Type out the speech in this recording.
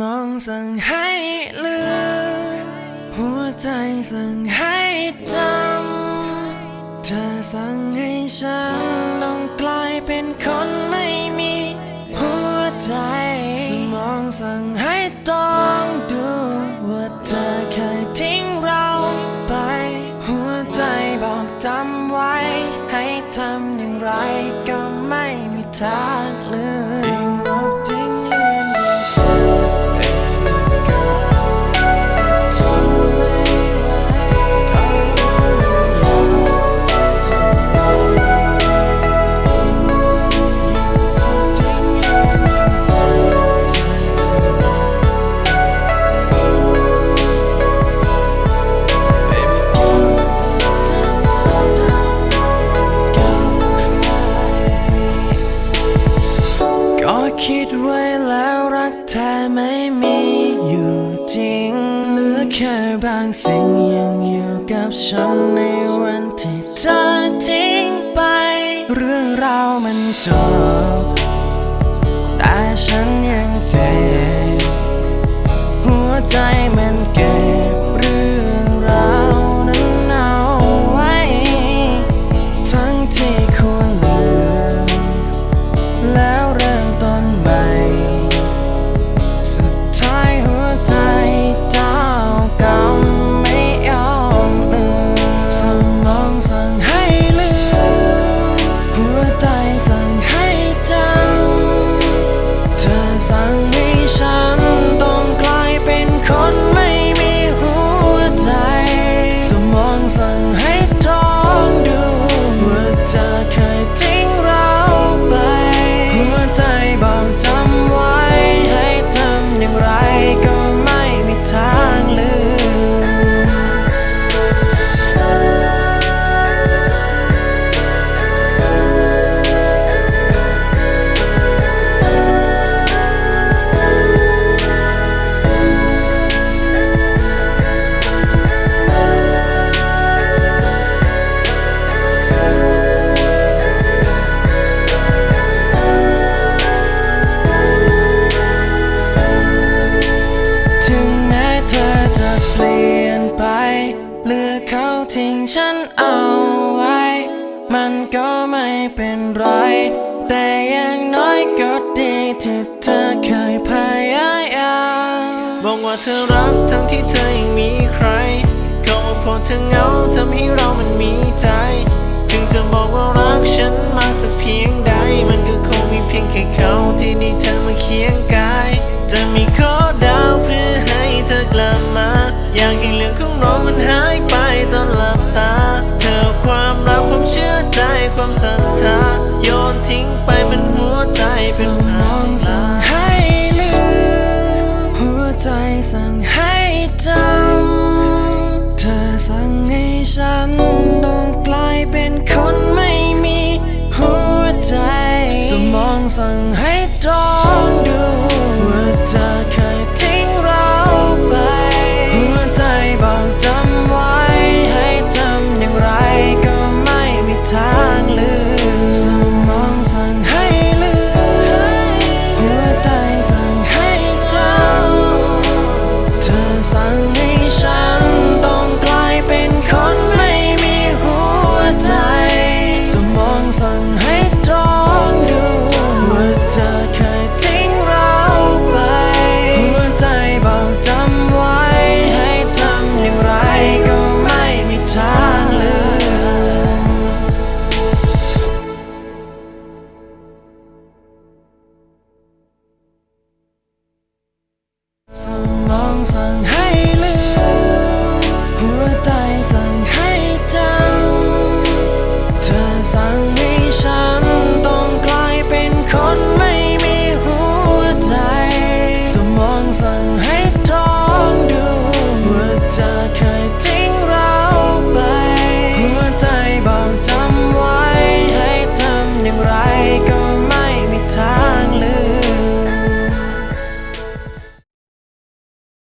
มองสั่งให้ลืมหัวใจสั่งให้จำเธอสั่งให้ฉันต้องกลายเป็นคนไม่มีหัวใจสมองสั่งให้ต้องดูว่าเธอเคยทิ้งเราไป หัวใจบอกจำไว้ ให้ทำอย่างไรก็ไม่มีทางลือ แล้วรักแท้ไม่มีอยู่จริงเหลือแค่บางสิ่งยังอยู่กับฉันในวันที่เธอทิ้งไป เรื่องราวมันจบแต่ฉันยังเจ็บหัวใจมันเก็ มันก็ไม่เป็นไร แต่อย่างน้อยก็ดีที่เธอเคยพยายามบอกว่าเธอรักทั้งที่เธอยัง สั่งให้จำ เธอสั่งให้ฉันต้องกลายเป็นคนไม่มีหัวใจ สมองสั่งให้ 伤害。